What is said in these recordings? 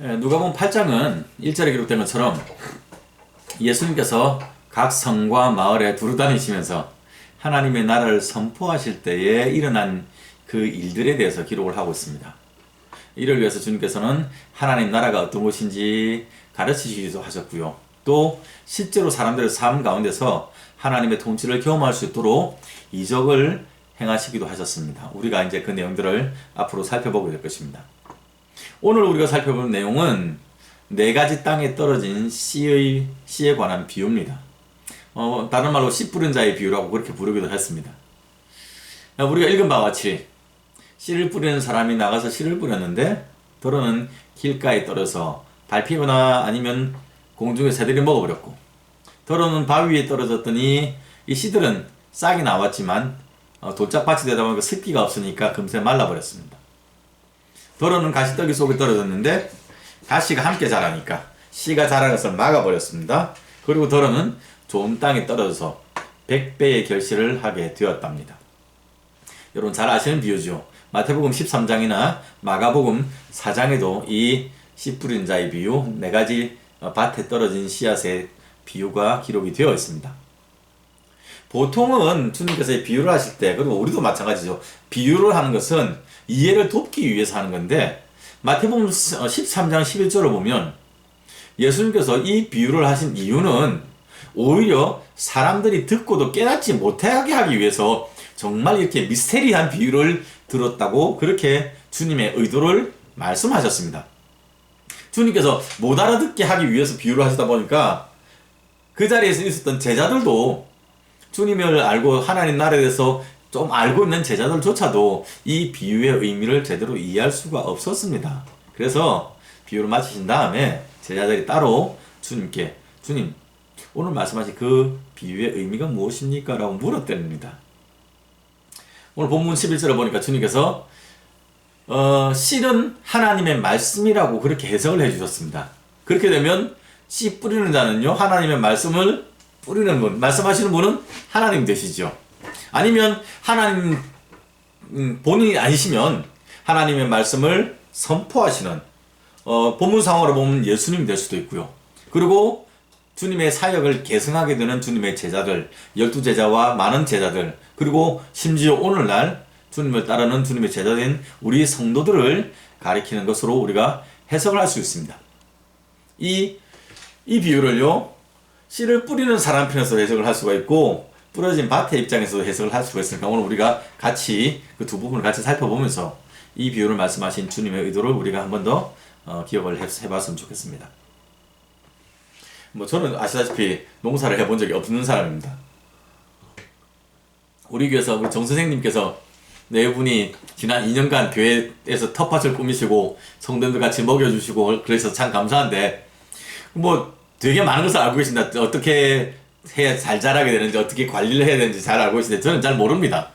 예, 누가복음 8장은 1절에 기록된 것처럼 예수님께서 각 성과 마을에 두루 다니시면서 하나님의 나라를 선포하실 때에 일어난 그 일들에 대해서 기록을 하고 있습니다. 이를 위해서 주님께서는 하나님 나라가 어떤 것인지 가르치시기도 하셨고요. 또 실제로 사람들의 삶 가운데서 하나님의 통치를 경험할 수 있도록 이적을 행하시기도 하셨습니다. 우리가 이제 그 내용들을 앞으로 살펴보게 될 것입니다. 오늘 우리가 살펴볼 내용은 네 가지 땅에 떨어진 씨의 씨에 관한 비유입니다. 어, 다른 말로 씨 뿌린 자의 비유라고 그렇게 부르기도 했습니다. 우리가 읽은 바와 같이 씨를 뿌리는 사람이 나가서 씨를 뿌렸는데 더러는 길가에 떨어서 밟히거나 아니면 공중에 새들이 먹어버렸고 더러는 바위 위에 떨어졌더니 이 씨들은 싹이 나왔지만 어, 돌짝밭이 되다 보니까 습기가 없으니까 금세 말라버렸습니다. 더러는 가시떨기 속에 떨어졌는데 가시가 함께 자라니까 씨가 것을 막아버렸습니다. 그리고 더러는 좋은 땅에 떨어져서 백배의 결실을 하게 되었답니다. 여러분 잘 아시는 비유죠. 마태복음 13장이나 마가복음 4장에도 이 씨 뿌린 자의 비유, 네 가지 밭에 떨어진 씨앗의 비유가 기록이 되어 있습니다. 보통은 주님께서 비유를 하실 때, 그리고 우리도 마찬가지죠. 비유를 하는 것은 이해를 돕기 위해서 하는 건데, 마태복음 13장 11절을 보면 예수님께서 이 비유를 하신 이유는 오히려 사람들이 듣고도 깨닫지 못하게 하기 위해서 정말 이렇게 미스테리한 비유를 들었다고 그렇게 주님의 의도를 말씀하셨습니다. 주님께서 못 알아듣게 하기 위해서 비유를 하시다 보니까 그 자리에서 있었던 제자들도 주님을 알고 하나님 나라에 대해서 좀 알고 있는 제자들조차도 이 비유의 의미를 제대로 이해할 수가 없었습니다. 그래서 비유를 마치신 다음에 제자들이 따로 주님께 주님 오늘 말씀하신 그 비유의 의미가 무엇입니까? 라고 물었답니다. 오늘 본문 11절에 보니까 주님께서 어, 씨는 하나님의 말씀이라고 그렇게 해석을 해주셨습니다. 그렇게 되면 씨 뿌리는 자는요 하나님의 말씀을 뿌리는 분, 말씀하시는 분은 하나님 되시죠. 아니면 하나님 음, 본인이 아니시면 하나님의 말씀을 선포하시는 어, 본문 상황으로 보면 예수님이 될 수도 있고요. 그리고 주님의 사역을 계승하게 되는 주님의 제자들, 열두 제자와 많은 제자들, 그리고 심지어 오늘날 주님을 따르는 주님의 제자된 우리 성도들을 가리키는 것으로 우리가 해석을 할 수 있습니다. 이, 이 비유를요, 씨를 뿌리는 사람 편에서 해석을 할 수가 있고, 뿌려진 밭의 입장에서 해석을 할 수가 있으니까 오늘 우리가 같이 그 두 부분을 같이 살펴보면서 이 비유를 말씀하신 주님의 의도를 우리가 한 번더 어, 기억을 해, 해봤으면 좋겠습니다. 뭐 저는 아시다시피 농사를 해본 적이 없는 사람입니다. 우리 교회에서 우리 정 선생님께서 네 분이 지난 2년간 교회에서 텃밭을 꾸미시고 성도들 같이 먹여주시고 그래서 참 감사한데 뭐 되게 많은 것을 알고 계신다. 어떻게 해야 잘 자라게 되는지 어떻게 관리를 해야 되는지 잘 알고 계신데 저는 잘 모릅니다.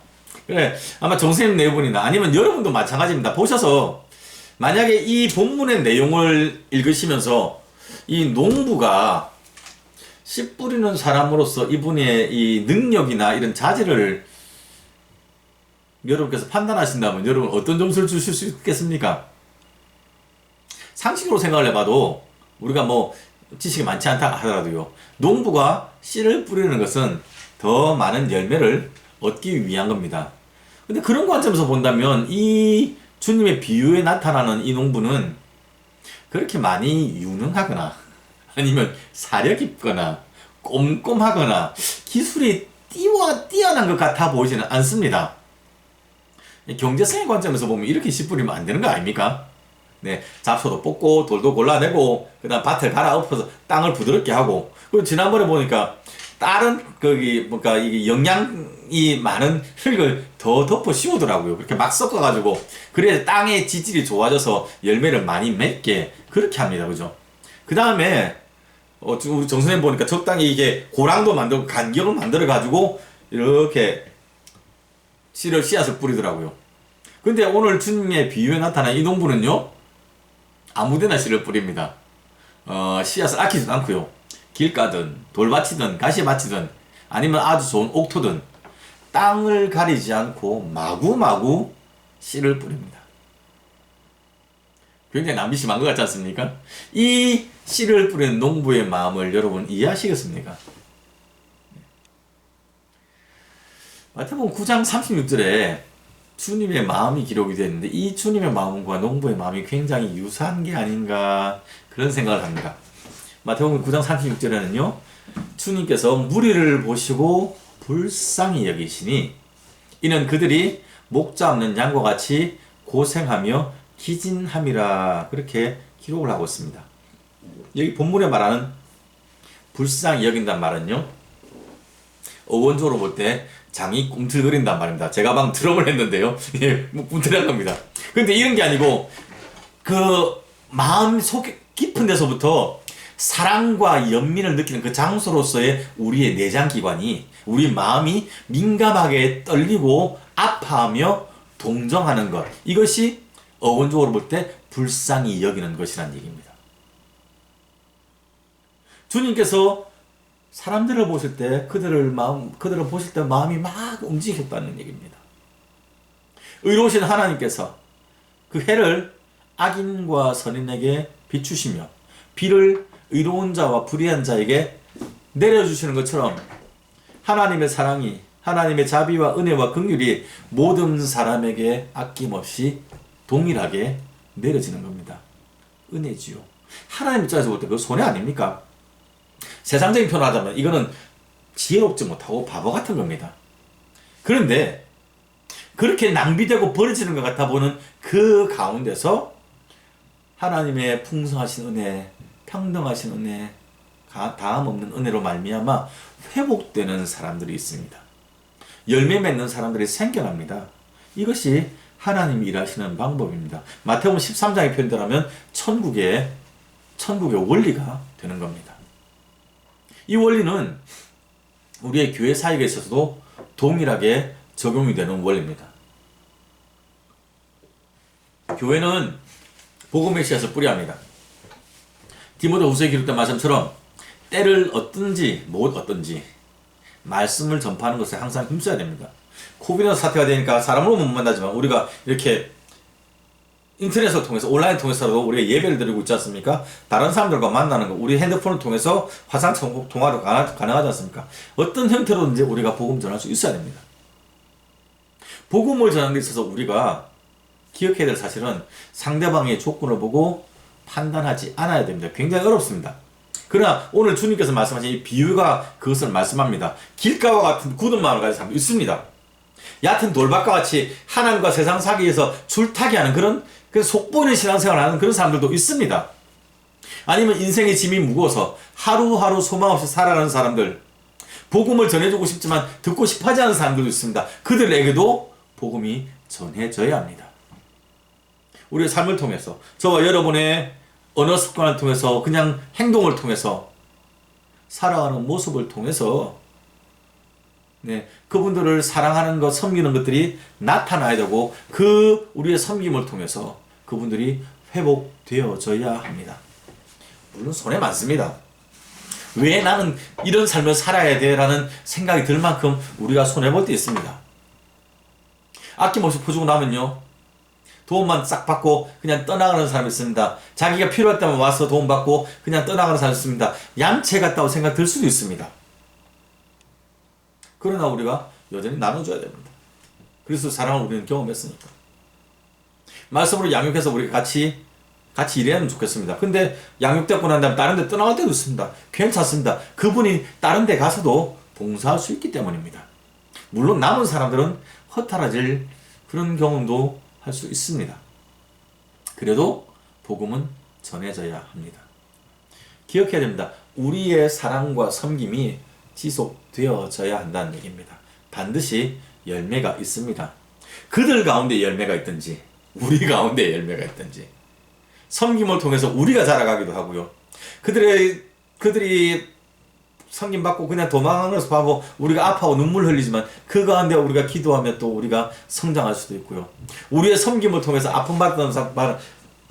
그래 아마 정선생님 네 분이나 아니면 여러분도 마찬가지입니다. 보셔서 만약에 이 본문의 내용을 읽으시면서 이 농부가 씨 뿌리는 사람으로서 이분의 이 능력이나 이런 자질을 여러분께서 판단하신다면 여러분 어떤 점수를 주실 수 있겠습니까? 상식으로 생각을 해봐도 우리가 뭐 지식이 많지 않다 하더라도요. 농부가 씨를 뿌리는 것은 더 많은 열매를 얻기 위한 겁니다. 근데 그런 관점에서 본다면 이 주님의 비유에 나타나는 이 농부는 그렇게 많이 유능하거나 아니면 사려 깊거나 꼼꼼하거나 기술이 띄워 뛰어난 것 같아 보이지는 않습니다. 경제성의 관점에서 보면 이렇게 씨 뿌리면 안 되는 거 아닙니까? 네, 잡초도 뽑고 돌도 골라내고 그다음 밭을 갈아엎어서 땅을 부드럽게 하고 그리고 지난번에 보니까 다른 거기 뭔가 이게 영양이 많은 흙을 더 덮어 씌우더라고요. 그렇게 막 섞어가지고 그래야 땅의 지질이 좋아져서 열매를 많이 맺게 그렇게 합니다. 그죠? 그 다음에 어, 우리 정선생 보니까 적당히 이게 고랑도 만들고 간격을 만들어 가지고 이렇게 씨를 씨앗을 뿌리더라고요. 근데 오늘 주님의 비유에 나타난 이 농부는요 아무데나 씨를 뿌립니다. 어, 씨앗을 아끼지도 않고요. 길가든 돌밭이든 가시밭이든 아니면 아주 좋은 옥토든 땅을 가리지 않고 마구마구 씨를 뿌립니다. 굉장히 남비심한 것 같지 않습니까? 이 씨를 뿌리는 농부의 마음을 여러분 이해하시겠습니까? 마태복음 9장 36절에 주님의 마음이 기록이 되어 있는데 이 주님의 마음과 농부의 마음이 굉장히 유사한 게 아닌가 그런 생각을 합니다. 마태복음 9장 36절에는요. 주님께서 무리를 보시고 불쌍히 여기시니 이는 그들이 목자 없는 양과 같이 고생하며 기진함이라 그렇게 기록을 하고 있습니다. 여기 본문에 말하는 불쌍히 여긴다는 말은요. 어원적으로 볼 때 장이 꿈틀거린단 말입니다. 제가 방 드럼을 했는데요. 예, 뭐 꿈틀한 겁니다. 근데 이런 게 아니고 그 마음 속 깊은 데서부터 사랑과 연민을 느끼는 그 장소로서의 우리의 내장 기관이 우리 마음이 민감하게 떨리고 아파하며 동정하는 것 이것이 어원적으로 볼 때 불쌍히 여기는 것이라는 얘기입니다. 주님께서 사람들을 보실 때 그들을 마음 그들을 보실 때 마음이 막 움직였다는 얘기입니다. 의로우신 하나님께서 그 해를 악인과 선인에게 비추시며 비를 의로운 자와 불의한 자에게 내려주시는 것처럼 하나님의 사랑이 하나님의 자비와 은혜와 긍휼이 모든 사람에게 아낌없이 동일하게 내려지는 겁니다. 은혜지요. 하나님 입장에서 볼 때 그 손해 아닙니까? 세상적인 표현을 하자면 이거는 지혜롭지 못하고 바보 같은 겁니다. 그런데 그렇게 낭비되고 버려지는 것 같아 보는 그 가운데서 하나님의 풍성하신 은혜, 평등하신 은혜, 다음 없는 은혜로 말미암아 회복되는 사람들이 있습니다. 열매 맺는 사람들이 생겨납니다. 이것이 하나님이 일하시는 방법입니다. 마태복음 13장의 표현대로 하면 천국의 천국의 원리가 되는 겁니다. 이 원리는 우리의 교회 사역에 있어서도 동일하게 적용이 되는 원리입니다. 교회는 복음의 씨앗을 뿌려야 합니다. 디모데후서에 기록된 말씀처럼 때를 어떤지 못 어떤지 말씀을 전파하는 것에 항상 힘써야 됩니다. 코비드 사태가 되니까 사람으로 못 만나지만 우리가 이렇게 인터넷을 통해서 온라인 통해서도 우리가 예배를 드리고 있지 않습니까? 다른 사람들과 만나는 거 우리 핸드폰을 통해서 화상 통화로 가능하지 않습니까? 어떤 형태로든지 우리가 복음 전할 수 있어야 됩니다. 복음을 전하는 데 있어서 우리가 기억해야 될 사실은 상대방의 조건을 보고 판단하지 않아야 됩니다. 굉장히 어렵습니다. 그러나 오늘 주님께서 말씀하신 이 비유가 그것을 말씀합니다. 길가와 같은 굳은 마음을 가진 사람도 있습니다. 얕은 돌밭과 같이 하나님과 세상 사기에서 줄타기 하는 그런, 그런 속보이는 신앙생활을 하는 그런 사람들도 있습니다. 아니면 인생의 짐이 무거워서 하루하루 소망 없이 살아가는 사람들, 복음을 전해주고 싶지만 듣고 싶어 하지 않은 사람들도 있습니다. 그들에게도 복음이 전해져야 합니다. 우리의 삶을 통해서 저와 여러분의 언어 습관을 통해서 그냥 행동을 통해서 살아가는 모습을 통해서 네, 그분들을 사랑하는 것, 섬기는 것들이 나타나야 되고 그 우리의 섬김을 통해서 그분들이 회복되어져야 합니다. 물론 손해 많습니다. 왜 나는 이런 삶을 살아야 돼? 라는 생각이 들 만큼 우리가 손해볼 때 있습니다. 아낌없이 퍼주고 나면요. 도움만 싹 받고 그냥 떠나가는 사람이 있습니다. 자기가 필요할 때만 와서 도움받고 그냥 떠나가는 사람이 있습니다. 얌체 같다고 생각 들 수도 있습니다. 그러나 우리가 여전히 나눠줘야 됩니다. 그래서 사랑을 우리는 경험했으니까. 말씀으로 양육해서 우리가 같이 같이 일하면 좋겠습니다. 근데 양육되고 난 다음에 다른 데 떠나갈 때도 있습니다. 괜찮습니다. 그분이 다른 데 가서도 봉사할 수 있기 때문입니다. 물론 남은 사람들은 허탈해질 그런 경험도 할 수 있습니다. 그래도 복음은 전해져야 합니다. 기억해야 됩니다. 우리의 사랑과 섬김이 지속되어져야 한다는 얘기입니다. 반드시 열매가 있습니다. 그들 가운데 열매가 있든지 우리 가운데 열매가 있든지 섬김을 통해서 우리가 자라가기도 하고요. 그들의 그들이 섬김 받고 그냥 도망하는 것을 보고 우리가 아파하고 눈물 흘리지만 그 가운데 우리가 기도하며 또 우리가 성장할 수도 있고요. 우리의 섬김을 통해서 아픔 받던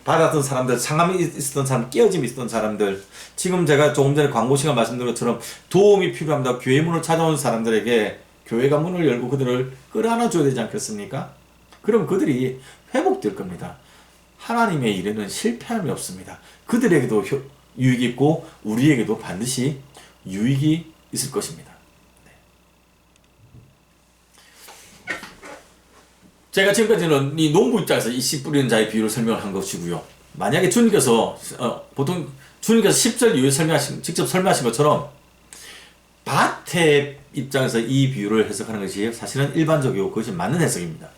받았던 사람들, 상함이 있었던 사람, 깨어짐이 있었던 사람들, 지금 제가 조금 전에 광고 시간 말씀드린 것처럼 도움이 필요합니다. 교회 문을 찾아온 사람들에게 교회가 문을 열고 그들을 끌어안아 줘야 되지 않겠습니까? 그럼 그들이 회복될 겁니다. 하나님의 일에는 실패함이 없습니다. 그들에게도 효- 유익이 있고 우리에게도 반드시 유익이 있을 것입니다. 네. 제가 지금까지는 이 농부 입장에서 이 씨 뿌리는 자의 비유를 설명을 한 것이고요. 만약에 주님께서 어, 보통 주님께서 10절 이후에 설명하신 직접 설명하신 것처럼 밭의 입장에서 이 비유를 해석하는 것이 사실은 일반적이고 그것이 맞는 해석입니다.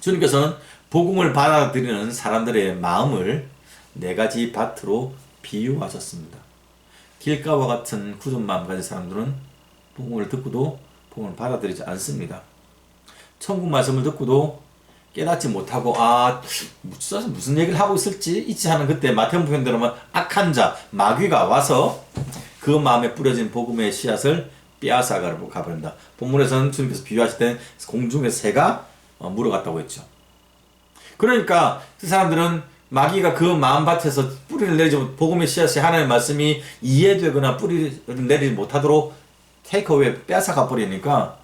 주님께서는 복음을 받아들이는 사람들의 마음을 네 가지 밭으로 비유하셨습니다. 길가와 같은 굳은 마음 가진 사람들은 복음을 듣고도 복음을 받아들이지 않습니다. 천국 말씀을 듣고도 깨닫지 못하고 아 무슨 무슨 얘기를 하고 있을지 있지 하는 그때 마태복음 편대로만 악한 자 마귀가 와서 그 마음에 뿌려진 복음의 씨앗을 빼앗아 가버린다. 본문에서는 주님께서 비유하실 때는 공중의 새가 어, 물어갔다고 했죠. 그러니까 그 사람들은 마귀가 그 마음밭에서 뿌리를 내리지 못, 복음의 씨앗이 하나님의 말씀이 이해되거나 뿌리를 내리지 못하도록 테이크어웨이 빼앗아가 버리니까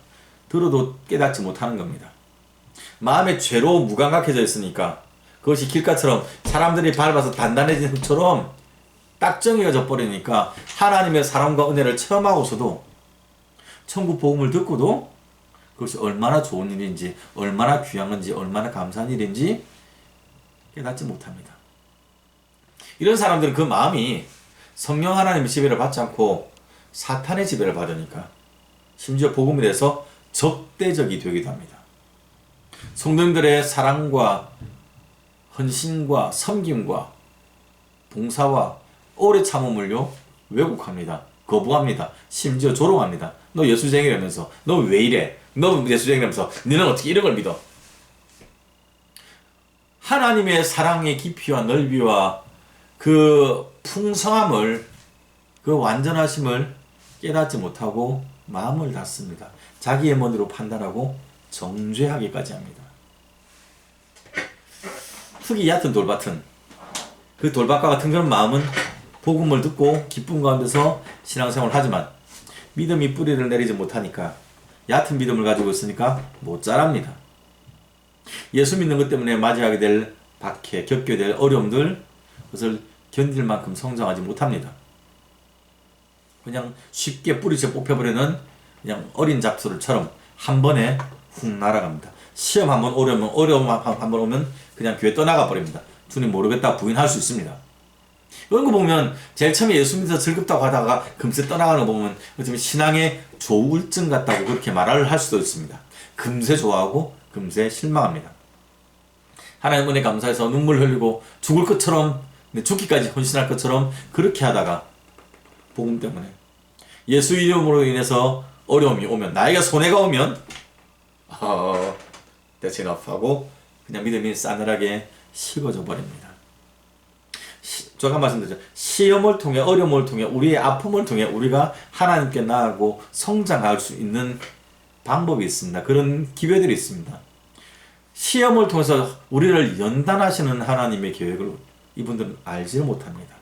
들어도 깨닫지 못하는 겁니다. 마음의 죄로 무감각해져 있으니까 그것이 길가처럼 사람들이 밟아서 단단해진 흙처럼 딱정이어져 버리니까 하나님의 사랑과 은혜를 체험하고서도 천국 복음을 듣고도 그것이 얼마나 좋은 일인지 얼마나 귀한 건지 얼마나 감사한 일인지 깨닫지 못합니다. 이런 사람들은 그 마음이 성령 하나님의 지배를 받지 않고 사탄의 지배를 받으니까 심지어 복음에 대해서 적대적이 되기도 합니다. 성도님들의 사랑과 헌신과 섬김과 봉사와 오래 참음을요 왜곡합니다. 거부합니다. 심지어 조롱합니다. 너 예수쟁이라면서 너 왜 이래? 너 예수쟁이라면서 너는 어떻게 이런 걸 믿어? 하나님의 사랑의 깊이와 넓이와 그 풍성함을 그 완전하심을 깨닫지 못하고 마음을 닫습니다. 자기의 머리로 판단하고 정죄하기까지 합니다. 흙이 얕은 돌밭은 그 돌밭과 같은 그런 마음은 복음을 듣고 기쁨 가운데서 신앙생활을 하지만 믿음이 뿌리를 내리지 못하니까 얕은 믿음을 가지고 있으니까 못 자랍니다. 예수 믿는 것 때문에 맞이하게 될 박해, 겪게 될 어려움들 그것을 견딜 만큼 성장하지 못합니다. 그냥 쉽게 뿌리채 뽑혀버리는 그냥 어린 잡초를처럼 한 번에 훅 날아갑니다. 시험 한 번 오려면 어려움 한 번 오면 그냥 교회 떠나가 버립니다. 주님 모르겠다 부인할 수 있습니다. 이런 거 보면 제일 처음에 예수 믿어서 즐겁다고 하다가 금세 떠나가는 거 보면 어쩌면 신앙의 조울증 같다고 그렇게 말을 할 수도 있습니다. 금세 좋아하고 금세 실망합니다. 하나님 은혜 감사해서 눈물 흘리고 죽을 것처럼 네, 죽기까지 헌신할 것처럼 그렇게 하다가 복음 때문에 예수 이름으로 인해서 어려움이 오면 나에게 손해가 오면 어, that's enough 하고 그냥 믿음이 싸늘하게 식어져 버립니다. 시, 제가 말씀드렸죠. 시험을 통해 어려움을 통해 우리의 아픔을 통해 우리가 하나님께 나아가고 성장할 수 있는 방법이 있습니다. 그런 기회들이 있습니다. 시험을 통해서 우리를 연단하시는 하나님의 계획을 이분들은 알지를 못합니다.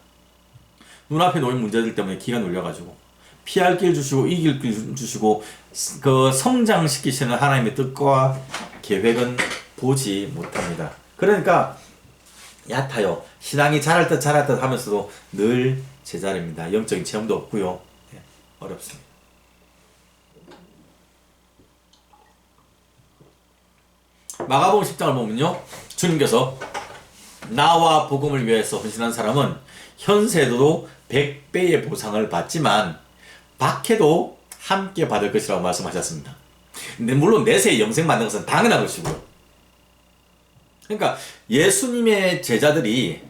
눈앞에 놓인 문제들 때문에 기가 눌려가지고 피할 길 주시고 이길 길 주시고 그 성장시키시는 하나님의 뜻과 계획은 보지 못합니다. 그러니까 얕아요. 신앙이 자랄 듯 자랄 듯 하면서도 늘 제자리입니다. 영적인 체험도 없고요. 네, 어렵습니다. 마가복음 10장을 보면요. 주님께서 나와 복음을 위해서 헌신한 사람은 현세도 100배의 보상을 받지만 박해도 함께 받을 것이라고 말씀하셨습니다. 물론 내세 영생 받는 것은 당연한 것이고요. 그러니까 예수님의 제자들이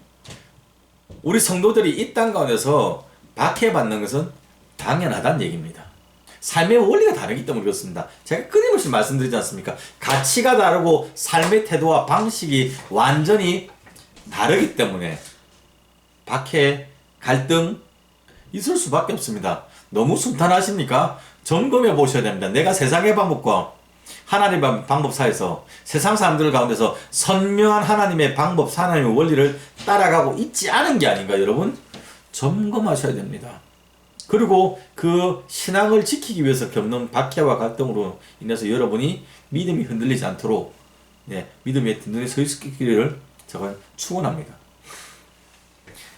우리 성도들이 이 땅 가운데서 박해받는 것은 당연하다는 얘기입니다. 삶의 원리가 다르기 때문에 그렇습니다. 제가 끊임없이 말씀드리지 않습니까? 가치가 다르고 삶의 태도와 방식이 완전히 다르기 때문에 박해, 갈등 있을 수밖에 없습니다. 너무 순탄하십니까? 점검해 보셔야 됩니다. 내가 세상의 방법과 하나님의 방법 사이에서 세상 사람들 가운데서 선명한 하나님의 방법, 하나님의 원리를 따라가고 있지 않은 게 아닌가 여러분? 점검하셔야 됩니다. 그리고 그 신앙을 지키기 위해서 겪는 박해와 갈등으로 인해서 여러분이 믿음이 흔들리지 않도록 네, 믿음의 든든히 서 있기를 저건 축원합니다.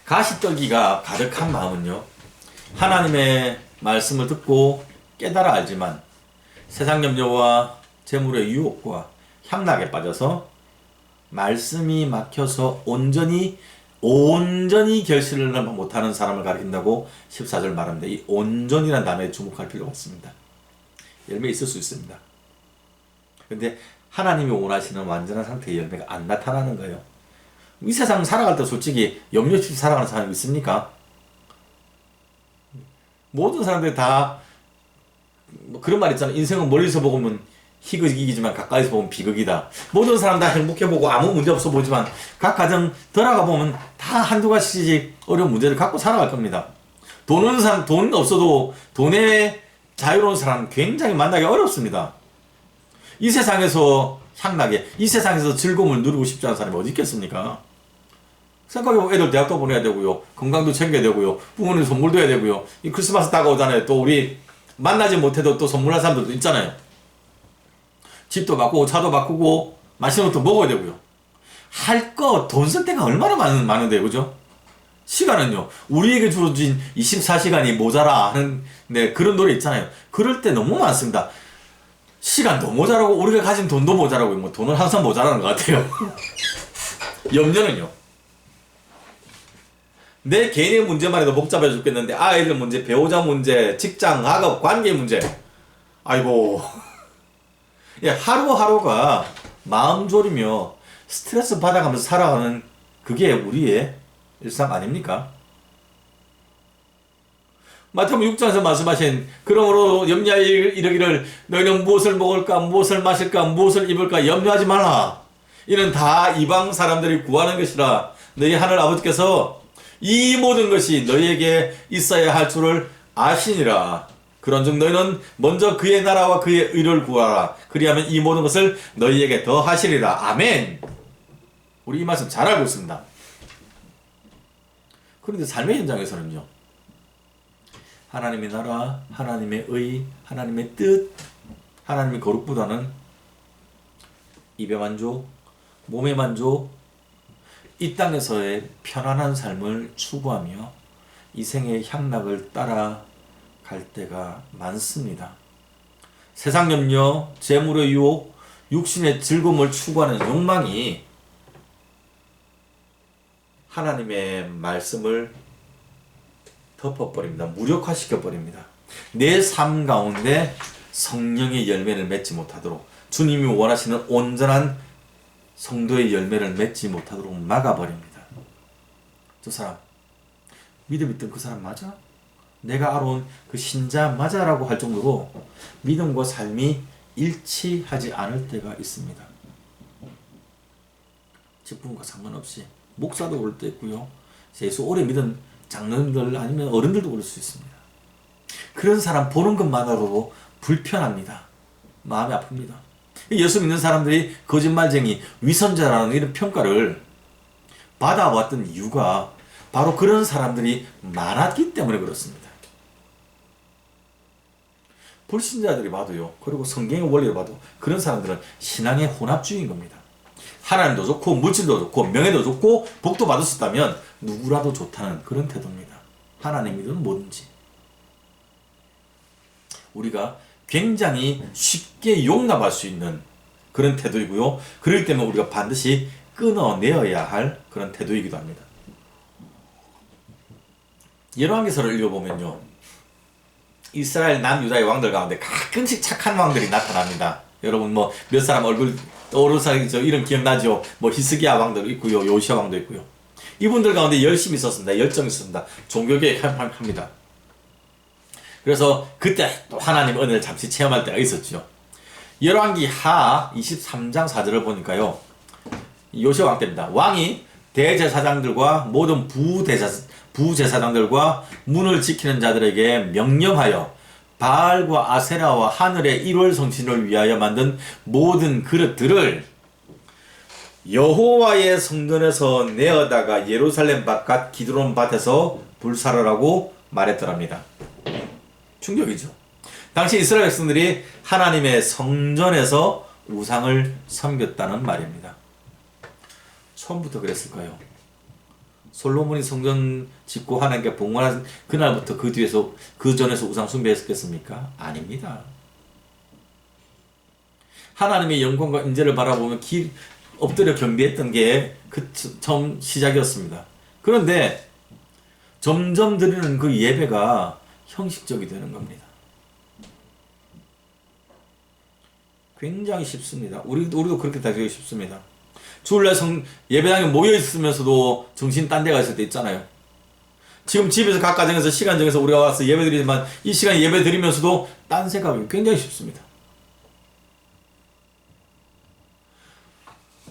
가시떨기가 가득한 마음은요. 하나님의 말씀을 듣고 깨달아 알지만 세상 염려와 재물의 유혹과 향락에 빠져서 말씀이 막혀서 온전히 온전히 결실을 못하는 사람을 가리킨다고 14절 말합니다. 이 온전이라는 단어에 주목할 필요가 없습니다. 열매 있을 수 있습니다. 근데 하나님이 원하시는 완전한 상태의 열매가 안 나타나는 거예요. 이 세상 살아갈 때 솔직히 염려 없이 살아가는 사람이 있습니까? 모든 사람들이 다 뭐 그런 말 있잖아. 인생은 멀리서 보면 희극이지만 가까이서 보면 비극이다. 모든 사람 다 행복해 보고 아무 문제 없어 보지만 각 가정 들어가 보면 다 한두 가지씩 어려운 문제를 갖고 살아갈 겁니다. 돈은 사람 돈 없어도 돈에 자유로운 사람 굉장히 만나기 어렵습니다. 이 세상에서 향나게 이 세상에서 즐거움을 누리고 싶지 않은 사람이 어디 있겠습니까? 생각해보면 애들 대학도 보내야 되고요. 건강도 챙겨야 되고요. 부모님 선물도 해야 되고요. 이 크리스마스 다가오잖아요. 또 우리 만나지 못해도 또 선물할 사람들도 있잖아요. 집도 바꾸고 차도 바꾸고 맛있는 것도 먹어야 되고요. 할 거 돈 쓸 때가 얼마나 많은, 많은데 그죠? 시간은요. 우리에게 주어진 24시간이 모자라 하는 네, 그런 노래 있잖아요. 그럴 때 너무 많습니다. 시간도 모자라고 우리가 가진 돈도 모자라고 뭐 돈은 항상 모자라는 것 같아요. 염려는요. 내 개인의 문제만 해도 복잡해 죽겠는데 아이들 문제, 배우자 문제, 직장, 학업, 관계 문제. 아이고. 예, 하루하루가 마음 졸이며 스트레스 받아가면서 살아가는 그게 우리의 일상 아닙니까? 마태복음 6장에서 말씀하신 그러므로 염려 이르기를 너희는 무엇을 먹을까 무엇을 마실까 무엇을 입을까 염려하지 말라 이는 다 이방 사람들이 구하는 것이라 너희 하늘 아버지께서 이 모든 것이 너희에게 있어야 할 줄을 아시니라. 그런즉 너희는 먼저 그의 나라와 그의 의를 구하라. 그리하면 이 모든 것을 너희에게 더 하시리라. 아멘. 우리 이 말씀 잘 알고 있습니다. 그런데 삶의 현장에서는요. 하나님의 나라, 하나님의 의, 하나님의 뜻, 하나님의 거룩보다는 입의 만족, 몸의 만족, 이 땅에서의 편안한 삶을 추구하며 이 생의 향락을 따라갈 때가 많습니다. 세상 염려, 재물의 유혹, 육신의 즐거움을 추구하는 욕망이 하나님의 말씀을 덮어버립니다. 무력화시켜버립니다. 내 삶 가운데 성령의 열매를 맺지 못하도록 주님이 원하시는 온전한 성도의 열매를 맺지 못하도록 막아버립니다. 저 사람 믿음 있던 그 사람 맞아? 내가 알아온 그 신자 맞아라고 할 정도로 믿음과 삶이 일치하지 않을 때가 있습니다. 직분과 상관없이 목사도 그럴 때 있고요. 예수 오래 믿은 장로님들 아니면 어른들도 그럴 수 있습니다. 그런 사람 보는 것만으로도 불편합니다. 마음이 아픕니다. 예수 믿는 사람들이 거짓말쟁이, 위선자라는 이런 평가를 받아왔던 이유가 바로 그런 사람들이 많았기 때문에 그렇습니다. 불신자들이 봐도요, 그리고 성경의 원리를 봐도 그런 사람들은 신앙의 혼합주의인 겁니다. 하나님도 좋고 물질도 좋고 명예도 좋고 복도 받을 수 있다면 누구라도 좋다는 그런 태도입니다. 하나님이든 뭐든지. 우리가 굉장히 쉽게 용납할 수 있는 그런 태도이고요. 그렇기 때문에 우리가 반드시 끊어내어야 할 그런 태도이기도 합니다. 열왕기서를 읽어보면요. 이스라엘 남유다의 왕들 가운데 가끔씩 착한 왕들이 나타납니다. 여러분 뭐 몇 사람 얼굴 떠오르는 사람이 저 이름 기억나죠? 뭐 히스기야 왕도 있고요. 요시아 왕도 있고요. 이분들 가운데 열심히 있었습니다. 열정이 있습니다. 종교계획 합니다. 그래서 그때 또 하나님 은혜를 잠시 체험할 때가 있었죠. 열왕기 하 23장 4절을 보니까요. 요시아 왕 때입니다. 왕이 대제사장들과 모든 부대사, 부제사장들과 문을 지키는 자들에게 명령하여 바알과 아세라와 하늘의 일월 성신을 위하여 만든 모든 그릇들을 여호와의 성전에서 내어다가 예루살렘 바깥 기드론 밭에서 불사르라고 말했더랍니다. 충격이죠. 당시 이스라엘 백성들이 하나님의 성전에서 우상을 섬겼다는 말입니다. 처음부터 그랬을까요? 솔로몬이 성전 짓고 하나님께 봉헌한 그날부터 그 뒤에서 그 전에서 우상 숭배했겠습니까? 아닙니다. 하나님의 영광과 인재를 바라보며 기, 엎드려 경배했던 게 그 처음 시작이었습니다. 그런데 점점 드리는 그 예배가 형식적이 되는 겁니다. 굉장히 쉽습니다. 우리, 우리도 그렇게 되기 쉽습니다. 주일날 성, 예배당에 모여 있으면서도 정신 딴 데가 있을 때 있잖아요. 지금 집에서 각 가정에서 시간 정해서 우리가 와서 예배 드리지만 이 시간 예배 드리면서도 딴 생각이 굉장히 쉽습니다.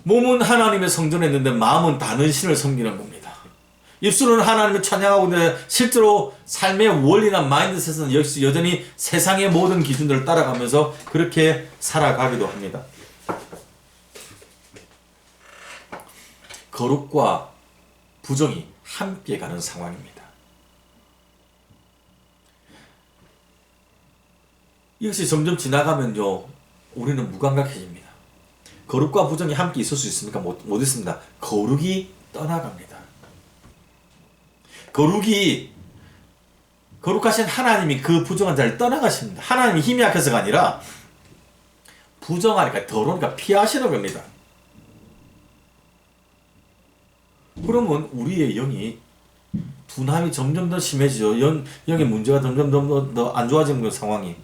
몸은 하나님의 성전에 있는데 마음은 다른 신을 섬기는 겁니다. 입술은 하나님을 찬양하고 있는데 실제로 삶의 원리나 마인드셋은 역시 여전히 세상의 모든 기준들을 따라가면서 그렇게 살아가기도 합니다. 거룩과 부정이 함께 가는 상황입니다. 이것이 점점 지나가면요, 우리는 무감각해집니다. 거룩과 부정이 함께 있을 수 있습니까? 못, 못 있습니다. 거룩이 떠나갑니다. 거룩이 거룩하신 하나님이 그 부정한 자를 떠나가십니다. 하나님이 힘이 약해서가 아니라 부정하니까 더러우니까 피하시는 겁니다. 그러면 우리의 영이 분함이 점점 더 심해지죠. 영, 영의 문제가 점점 더안 좋아지는 상황이.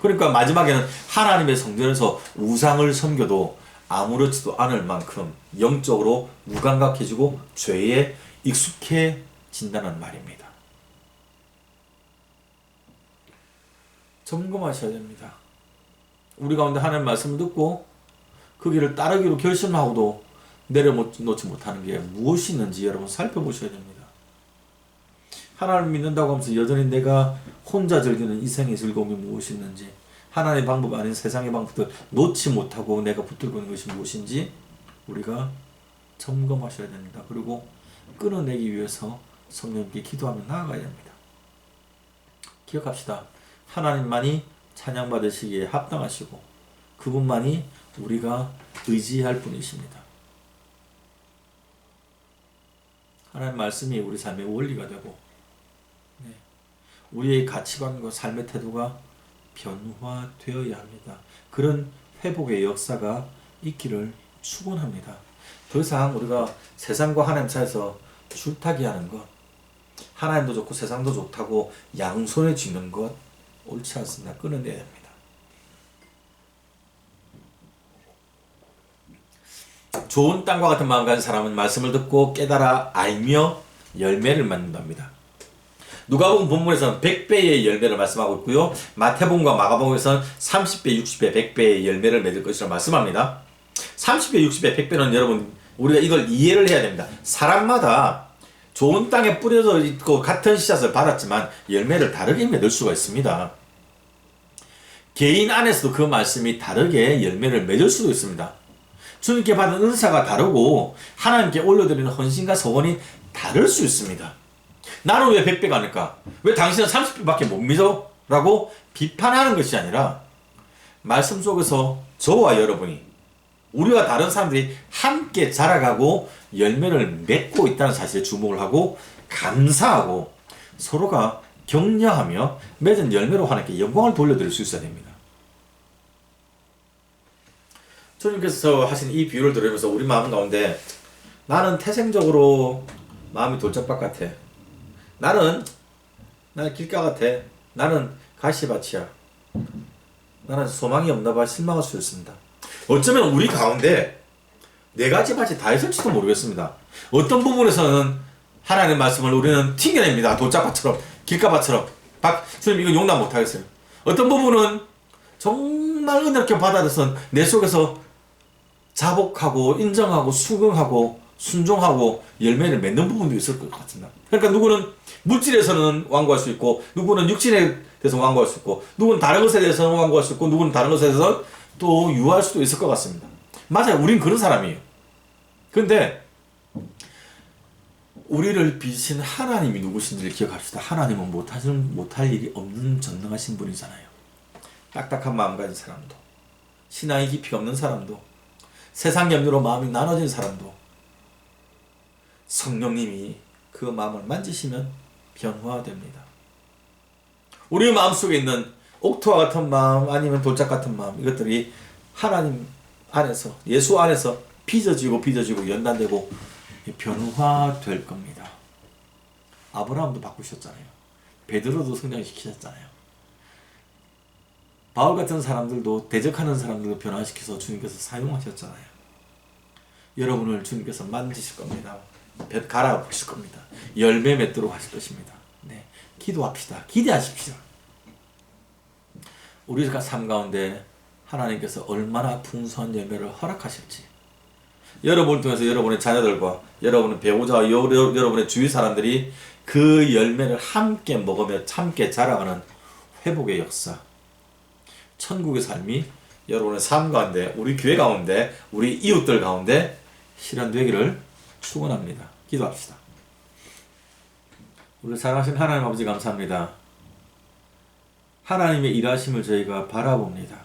그러니까 마지막에는 하나님의 성전에서 우상을 섬겨도 아무렇지도 않을 만큼 영적으로 무감각해지고 죄에 익숙해 진다는 말입니다. 점검하셔야 됩니다. 우리 가운데 하나님 말씀을 듣고 그 길을 따르기로 결심하고도 내려놓지 못하는 게 무엇이 있는지 여러분 살펴보셔야 됩니다. 하나님을 믿는다고 하면서 여전히 내가 혼자 즐기는 이생의 즐거움이 무엇이 있는지 하나님의 방법 아닌 세상의 방법들 놓지 못하고 내가 붙들고 있는 것이 무엇인지 우리가 점검하셔야 됩니다. 그리고 끊어내기 위해서 성령께 기도하며 나아가야 됩니다. 기억합시다. 하나님만이 찬양받으시기에 합당하시고 그분만이 우리가 의지할 분이십니다. 하나님 말씀이 우리 삶의 원리가 되고 네. 우리의 가치관과 삶의 태도가 변화되어야 합니다. 그런 회복의 역사가 있기를 축원합니다. 더 이상 우리가 세상과 하나님 사이에서 줄타기 하는 것, 하나님도 좋고 세상도 좋다고 양손에 쥐는 것 옳지 않습니다. 끊어내야 됩니다. 좋은 땅과 같은 마음 가진 사람은 말씀을 듣고 깨달아 알며 열매를 맺는답니다. 누가복음 본문에서는 100배의 열매를 말씀하고 있고요. 마태복음과 마가복음에서는 30배, 60배, 100배의 열매를 맺을 것이라 말씀합니다. 30배, 60배, 100배는 여러분 우리가 이걸 이해를 해야 됩니다. 사람마다 좋은 땅에 뿌려져 있고 같은 씨앗을 받았지만 열매를 다르게 맺을 수가 있습니다. 개인 안에서도 그 말씀이 다르게 열매를 맺을 수도 있습니다. 주님께 받은 은사가 다르고 하나님께 올려드리는 헌신과 소원이 다를 수 있습니다. 나는 왜 100배가 아닐까? 왜 당신은 30배밖에 못 믿어? 라고 비판하는 것이 아니라 말씀 속에서 저와 여러분이 우리와 다른 사람들이 함께 자라가고 열매를 맺고 있다는 사실에 주목을 하고 감사하고 서로가 격려하며 맺은 열매로 하나님께 영광을 돌려드릴 수 있어야 됩니다. 주님께서 하신 이 비유를 들으면서 우리 마음 가운데 나는 태생적으로 마음이 돌짝밭 같아. 나는 나는 길가 같아. 나는 가시밭이야. 나는 소망이 없나 봐 실망할 수 있습니다. 어쩌면 우리 가운데 네 가지 밭이 다 있을지도 모르겠습니다. 어떤 부분에서는 하나님의 말씀을 우리는 튕겨냅니다. 돌짝밭처럼 길가밭처럼. 박 주님 이거 용납 못하겠어요. 어떤 부분은 정말 은혜롭게 받아들여서 내 속에서 자복하고 인정하고 수긍하고 순종하고 열매를 맺는 부분도 있을 것 같습니다. 그러니까 누구는 물질에서는 완고할 수 있고 누구는 육신에 대해서 완고할 수 있고 누구는 다른 것에 대해서는 완고할 수 있고 누구는 다른 것에 대해서 또 유할 수도 있을 것 같습니다. 맞아요. 우린 그런 사람이에요. 근데 우리를 빚으신 하나님이 누구신지를 기억합시다. 하나님은 못하실, 못할 일이 없는 전능하신 분이잖아요. 딱딱한 마음 가진 사람도 신앙의 깊이가 없는 사람도 세상 염려로 마음이 나눠진 사람도 성령님이 그 마음을 만지시면 변화됩니다. 우리 마음속에 있는 옥토와 같은 마음 아니면 돌짝 같은 마음 이것들이 하나님 안에서 예수 안에서 빚어지고 빚어지고 연단되고 변화될 겁니다. 아브라함도 바꾸셨잖아요. 베드로도 성장시키셨잖아요. 바울 같은 사람들도 대적하는 사람들도 변화시켜서 주님께서 사용하셨잖아요. 여러분을 주님께서 만지실 겁니다. 볕 갈아보실 겁니다. 열매 맺도록 하실 것입니다. 네. 기도합시다. 기대하십시오. 우리가 삶 가운데 하나님께서 얼마나 풍성한 열매를 허락하실지 여러분을 통해서 여러분의 자녀들과 여러분의 배우자와 여러- 여러분의 주위 사람들이 그 열매를 함께 먹으며 함께 자라가는 회복의 역사 천국의 삶이 여러분의 삶 가운데 우리 교회 가운데 우리 이웃들 가운데 실현되기를 축원합니다. 기도합시다. 우리 사랑하신 하나님 아버지 감사합니다. 하나님의 일하심을 저희가 바라봅니다.